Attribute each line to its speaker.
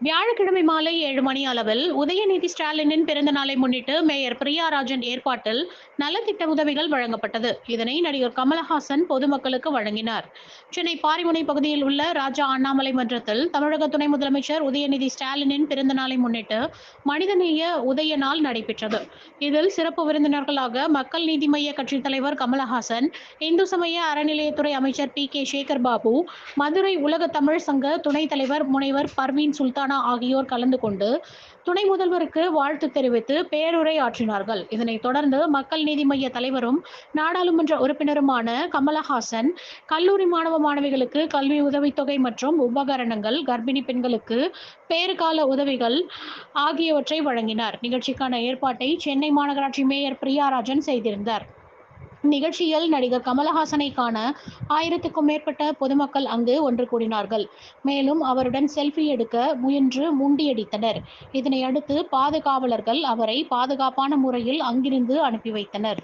Speaker 1: வியாழக்கிழமை மாலை ஏழு மணி அளவில் உதயநிதி ஸ்டாலினின் பிறந்த நாளை முன்னிட்டு மேயர் பிரியாராஜன் ஏற்பாட்டில் நலத்திட்ட உதவிகள் வழங்கப்பட்டது. இதனை நடிகர் கமலஹாசன் பொதுமக்களுக்கு வழங்கினார். சென்னை பாரிமுனை பகுதியில் உள்ள ராஜா அண்ணாமலை மன்றத்தில் தமிழக துணை முதலமைச்சர் உதயநிதி ஸ்டாலினின் பிறந்த நாளை முன்னிட்டு மனிதநேய உதய நாள் நடைபெற்றது. இதில் சிறப்பு விருந்தினர்களாக மக்கள் நீதி மைய கட்சித் தலைவர் கமலஹாசன் இந்து சமய அறநிலையத்துறை அமைச்சர் பி கே சேகர் பாபு மதுரை உலக தமிழ் சங்க துணைத் தலைவர் முனைவர் பர்வீன் சுல்தான் ஆகியோர் கலந்து கொண்டு துணை முதல்வருக்கு வாழ்த்து தெரிவித்து பேருரை ஆற்றினார்கள் இதனைத் தொடர்ந்து மக்கள் நீதி மய்ய தலைவரும் நாடாளுமன்ற உறுப்பினருமான கமலஹாசன் கல்லூரி மாணவ மாணவிகளுக்கு கல்வி உதவித்தொகை மற்றும் உபகரணங்கள் கர்ப்பிணி பெண்களுக்கு பேறுகால உதவிகள் ஆகியவற்றை வழங்கினார். நிகழ்ச்சிக்கான ஏற்பாட்டை சென்னை மாநகராட்சி மேயர் பிரியாராஜன் செய்திருந்தார். நிகழ்ச்சியில் நடிகர் கமலஹாசனை காண ஆயிரத்துக்கும் மேற்பட்ட பொதுமக்கள் அங்கு ஒன்று கூடினார்கள். மேலும் அவருடன் செல்ஃபி எடுக்க முயன்று முண்டியடித்தனர். இதனையடுத்து பாதுகாவலர்கள் அவரை பாதுகாப்பான முறையில் அங்கிருந்து அனுப்பி வைத்தனர்.